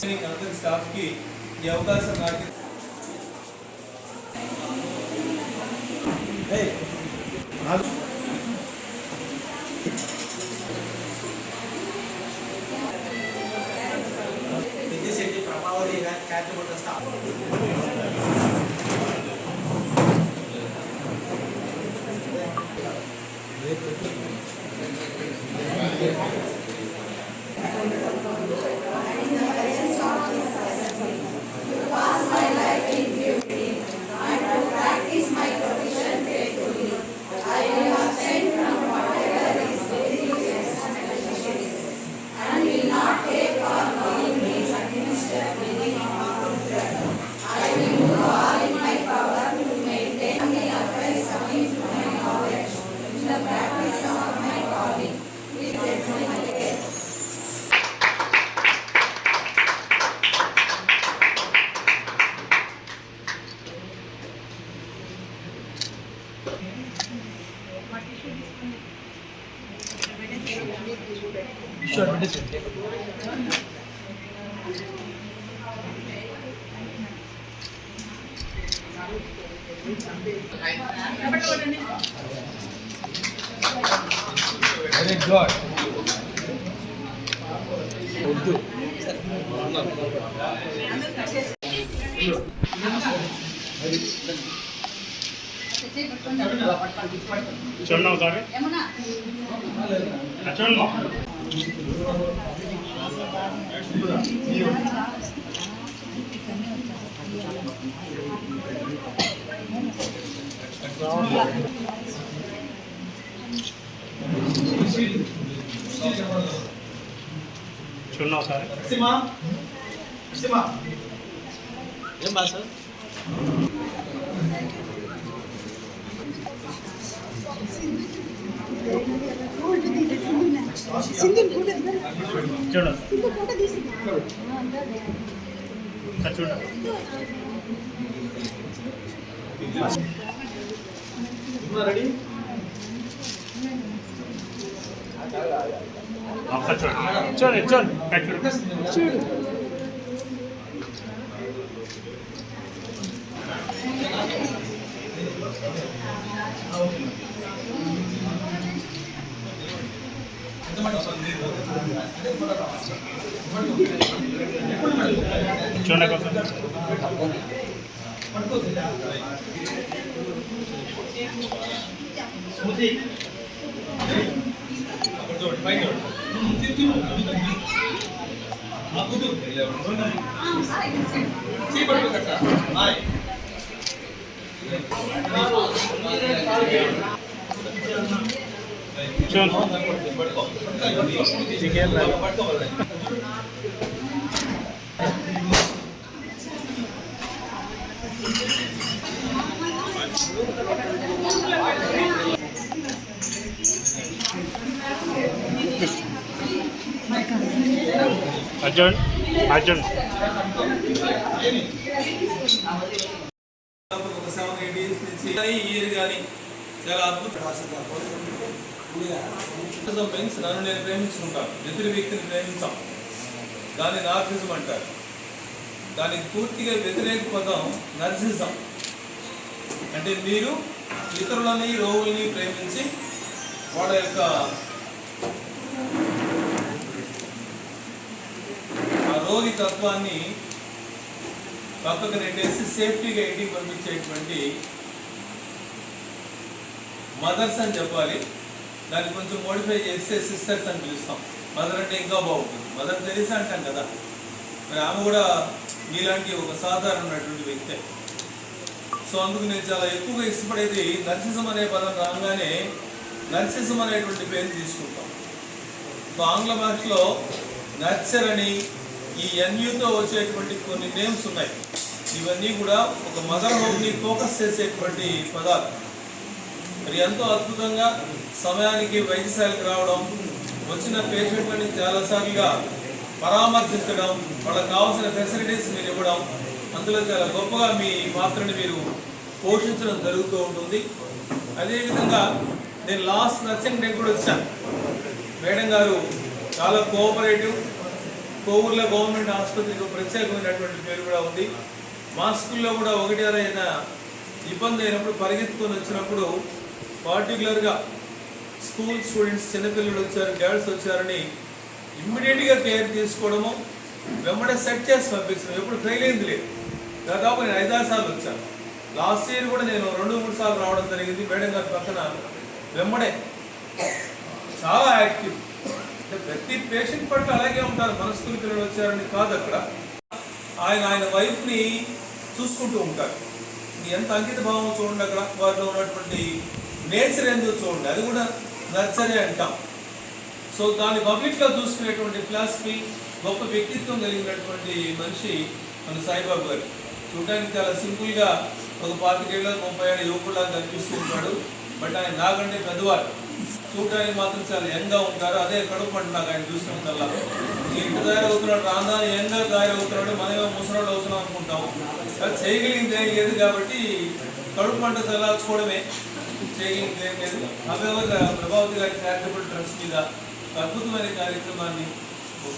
అందరి స్టాఫ్కి ఈ అవకాశం నాకు ప్రభావతి స్టాఫ్ వెరీ గుడ్ వద్దు చూడండి ఒకసారి ఆ, చూడండి చూడండి ఒకసారి? ఏం భాష చూడండి ఒకసారి చూడండి రెడీ? చూడండి చూడండి చూడండి ఇక్కడ చూడండి చూడండి ఒకసారి స్మృతి చూడండి అర్జున్ అర్జున్. ఇయర్ కానీ చాలా అద్భుతం మీన్స్ నన్ను నేను ప్రేమించుకుంటాను ఎదురు వ్యక్తిని ప్రేమించాం దాన్ని నార్సిజం అంటారు. దానికి పూర్తిగా వ్యతిరేక పదం నర్సిజం. అంటే మీరు ఇతరులని రోగుల్ని ప్రేమించి వాళ్ళ యొక్క ఆ రోగి తత్వాన్ని పక్కకు నెట్టేసి సేఫ్టీగా ఇంటికి పంపించేటువంటి మదర్స్ అని చెప్పాలి. దాన్ని కొంచెం మోడిఫై చేస్తే సిస్టర్స్ అని పిలుస్తాం. మదర్ అంటే ఇంకా బాగుంటుంది. మదర్ తెలిసి అంటాం కదా. మరి ఆమె కూడా మీలాంటి ఒక సాధారణమైనటువంటి వ్యక్తే. సో అందుకు నేను చాలా ఎక్కువగా ఇష్టపడేది నర్సిజం అనే పదం రాగానే నర్సిజం అనేటువంటి పేరు తీసుకుంటాం. సో ఆంగ్ల భాషలో నర్చర్ అని ఈ ఎన్యూతో వచ్చేటువంటి కొన్ని నేమ్స్ ఉన్నాయి. ఇవన్నీ కూడా ఒక మదర్ హోమ్ని ఫోకస్ చేసేటువంటి పదాలు. మరి ఎంతో అద్భుతంగా సమయానికి వైద్యశాలకు రావడం వచ్చిన పేషెంట్లని చాలాసార్లుగా పరామర్శించడం వాళ్ళకి కావాల్సిన ఫెసిలిటీస్ మీరు ఇవ్వడం అందులో చాలా గొప్పగా మీ పాత్రని మీరు పోషించడం జరుగుతూ ఉంటుంది. అదేవిధంగా నేను లాస్ట్ నర్సింగ్ నేను కూడా వచ్చాను. మేడం గారు చాలా కోఆపరేటివ్ కోవూరులో గవర్నమెంట్ ఆసుపత్రికి ప్రత్యేకమైనటువంటి పేరు కూడా ఉంది. మా స్కూల్లో కూడా ఒకటి ఏదైనా ఇబ్బంది అయినప్పుడు పరిగెత్తుకొని వచ్చినప్పుడు పార్టికులర్గా స్కూల్ స్టూడెంట్స్ చిన్నపిల్లలు వచ్చారు గర్ల్స్ వచ్చారని ఇమ్మీడియట్గా కేర్ తీసుకోవడము వెంబడే సెట్ చేసి పంపించడం ఎప్పుడు ఫెయిల్ అయింది లేదు. దాదాపు నేను ఐదారు సార్లు వచ్చాను. లాస్ట్ ఇయర్ కూడా నేను రెండు మూడు సార్లు రావడం జరిగింది. మేడం గారి పక్కన వెంబడే. చాలా యాక్టివ్. అంటే ప్రతి పేషెంట్ పట్ల అలాగే ఉంటారు. మన స్కూల్ పిల్లలు వచ్చారని కాదు అక్కడ. ఆయన ఆయన వైఫ్ని చూసుకుంటూ ఉంటారు. ఎంత అంకిత భావం చూడండి అక్కడ. వారిలో ఉన్నటువంటి నేచర్ ఎందుకు చూడండి. అది కూడా నర్సరీ అంటాం. సో దాన్ని పబ్లిక్గా చూసుకునేటువంటి ఫిలాసఫీ గొప్ప వ్యక్తిత్వం కలిగినటువంటి మనిషి మన సాయిబాబు గారు. చూడడానికి చాలా సింపుల్గా ఒక పాతికేళ్ళ ముప్పై ఏళ్ళ యువకుడులా కనిపిస్తూ ఉంటాడు. బట్ ఆయన నాకంటే పెద్దవాడు. చూడడానికి మాత్రం చాలా యంగ్గా ఉంటారు. అదే కడుపుపంట నాకు ఆయన చూసినంతల్లా ఇంటి తయారవుతున్నాడు రాందా యంగ్గా తయారవుతున్నాడు మనమే ముసలాడు అవుతున్నాం అనుకుంటాం అది చేయగలిగింది ఏం లేదు కాబట్టి కడుపు పంట చల్లార్చుకోవడమే చేయగలిగింది ఏం లేదు. అవేవర్ ప్రభావతి గారి చారిటబుల్ ట్రస్ట్ మీద అద్భుతమైన కార్యక్రమాన్ని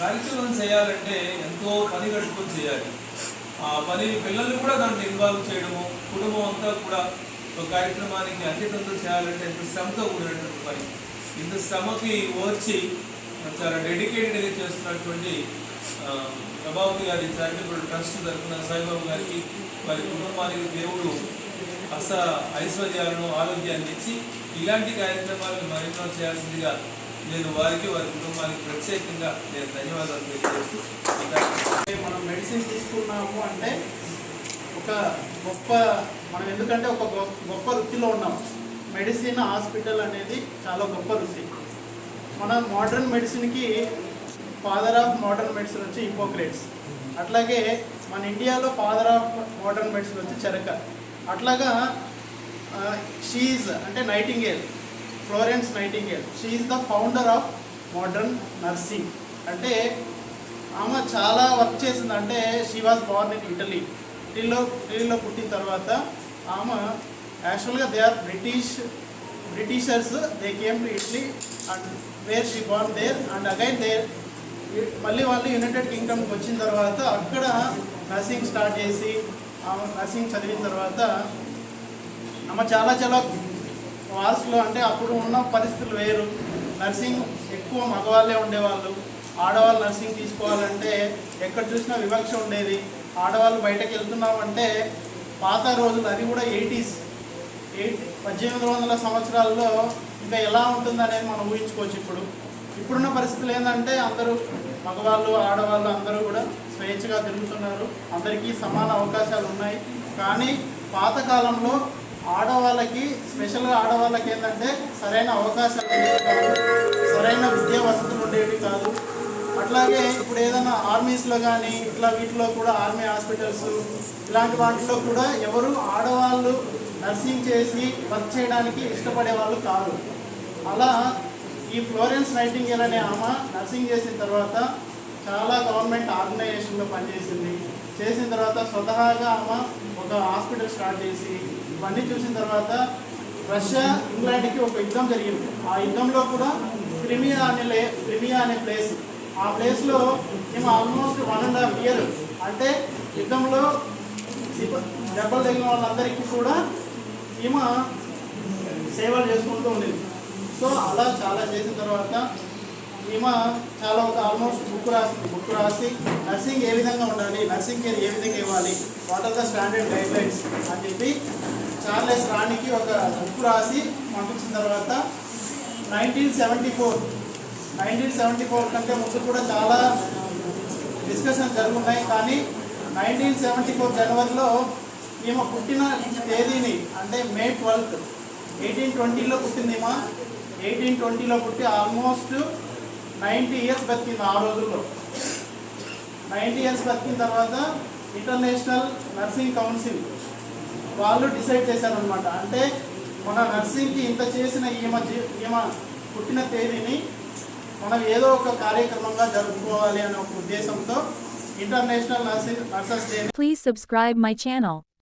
కార్యక్రమం చేయాలంటే ఎంతో పని గడుపుకొని చేయాలి. ఆ పని పిల్లల్ని కూడా దాంట్లో ఇన్వాల్వ్ చేయడము కుటుంబం అంతా కూడా ఒక కార్యక్రమానికి అంకితంతో చేయాలంటే ఎంత శ్రమతో కూడినటువంటి పని. ఇంత శ్రమకి ఓర్చి చాలా డెడికేటెడ్గా చేస్తున్నటువంటి ప్రభావతి గారి చారిటబుల్ ట్రస్ట్ తరఫున సాయిబాబు గారికి వారి కుటుంబానికి దేవుడు అస ఐశ్వర్యాలను ఆరోగ్యాన్ని ఇచ్చి ఇలాంటి కార్యక్రమాలను మరెన్నో చేయాల్సిందిగా నేను వారికి వారి కుటుంబానికి ప్రత్యేకంగా నేను ధన్యవాదాలు తెలియజేస్తూ మనం మెడిసిన్ తీసుకున్నాము అంటే ఒక గొప్ప మనం ఎందుకంటే ఒక గొప్ప వృత్తిలో ఉన్నాం. మెడిసిన్ హాస్పిటల్ అనేది చాలా గొప్ప వృత్తి. మన మోడర్న్ మెడిసిన్కి ఫాదర్ ఆఫ్ మోడర్న్ మెడిసిన్ వచ్చి హిపోక్రేట్స్ అట్లాగే మన ఇండియాలో ఫాదర్ ఆఫ్ మోడర్న్ మెడిసిన్ వచ్చి చెరక అట్లాగా షీజ్ అంటే Nightingale Florence Nightingale she's the founder of modern nursing అంటే ఆమె చాలా వర్క్ చేసింది. అంటే she was born in Italy ఇటలీలో ఇటలీలో పుట్టిన తర్వాత ఆమె యాక్చువల్గా they are British Britishers they came to Italy and where she born there and again there మళ్ళీ వాళ్ళు యునైటెడ్ కింగ్డమ్కి వచ్చిన తర్వాత అక్కడ నర్సింగ్ స్టార్ట్ చేసి ఆమె నర్సింగ్ చదివిన తర్వాత ఆమె చాలా చాలా వార్స్లో అంటే అప్పుడు ఉన్న పరిస్థితులు వేరు. నర్సింగ్ ఎక్కువ మగవాళ్ళే ఉండేవాళ్ళు. ఆడవాళ్ళు నర్సింగ్ తీసుకోవాలంటే ఎక్కడ చూసినా వివక్ష ఉండేది. ఆడవాళ్ళు బయటకు వెళ్తున్నామంటే పాత రోజులు అది కూడా ఎయిటీస్. ఎయిట్ పద్దెనిమిది వందల సంవత్సరాల్లో ఇంకా ఎలా ఉంటుందనేది మనం ఊహించుకోవచ్చు ఇప్పుడు. ఇప్పుడున్న పరిస్థితులు ఏంటంటే అందరూ మగవాళ్ళు ఆడవాళ్ళు అందరూ కూడా స్వేచ్ఛగా తిరుగుతున్నారు. అందరికీ సమాన అవకాశాలు ఉన్నాయి. కానీ పాతకాలంలో ఆడవాళ్ళకి స్పెషల్గా ఆడవాళ్ళకి ఏంటంటే సరైన అవకాశాలు ఉండేవి కాదు సరైన విద్యా వసతులు ఉండేవి కాదు. అట్లాగే ఇప్పుడు ఏదైనా ఆర్మీస్లో కానీ ఇట్లా వీటిలో కూడా ఆర్మీ హాస్పిటల్స్ ఇలాంటి వాటిలో కూడా ఎవరు ఆడవాళ్ళు నర్సింగ్ చేసి వర్క్ చేయడానికి ఇష్టపడే వాళ్ళు కాదు అలా ఈ ఫ్లోరెన్స్ నైటింగేల్ అనే ఆమె నర్సింగ్ చేసిన తర్వాత చాలా గవర్నమెంట్ ఆర్గనైజేషన్లో పనిచేసింది. చేసిన తర్వాత స్వతహాగా ఆమె ఒక హాస్పిటల్ స్టార్ట్ చేసి ఇవన్నీ చూసిన తర్వాత రష్యా ఇంగ్లాండ్కి ఒక యుద్ధం జరిగింది. ఆ యుద్ధంలో కూడా క్రిమియా అనే క్రిమియా అనే ప్లేస్. ఆ ప్లేస్లో మేము almost one and half year అంటే యుద్ధంలో దెబ్బలు తగిలిన వాళ్ళందరికీ కూడా ఈమె సేవలు చేసుకుంటూ ఉండేది. సో అలా చాలా చేసిన తర్వాత ఈమె చాలా ఒక ఆల్మోస్ట్ బుక్ రాసింది. బుక్ రాసి నర్సింగ్ ఏ విధంగా ఉండాలి నర్సింగ్ కేర్ ఏ విధంగా ఇవ్వాలి what are the standard guidelines అని చెప్పి చార్లెస్ రాణికి ఒక బుక్ రాసి పంపించిన తర్వాత nineteen seventy four nineteen seventy four కంటే ముందు కూడా చాలా డిస్కషన్ జరుగున్నాయి. కానీ నైన్టీన్ సెవెంటీ ఫోర్ జనవరిలో ఈమె పుట్టిన తేదీని అంటే మే ట్వెల్త్ ఎయిటీన్ ట్వంటీలో పుట్టింది ఈమె. ఎయిటీన్ ట్వంటీలో పుట్టి ఆల్మోస్ట్ నైంటీ ఇయర్స్ బతికింది ఆ రోజుల్లో. నైంటీ ఇయర్స్ బతికిన తర్వాత ఇంటర్నేషనల్ నర్సింగ్ కౌన్సిల్ వాళ్ళు డిసైడ్ చేశారనమాట అంటే మన నర్సింగ్కి ఇంత చేసిన ఈమె జీ- ఈమె పుట్టిన తేదీని మనం ఏదో ఒక కార్యక్రమంగా జరుపుకోవాలి అనే ఒక ఉద్దేశంతో international nursing nurses day please subscribe my channel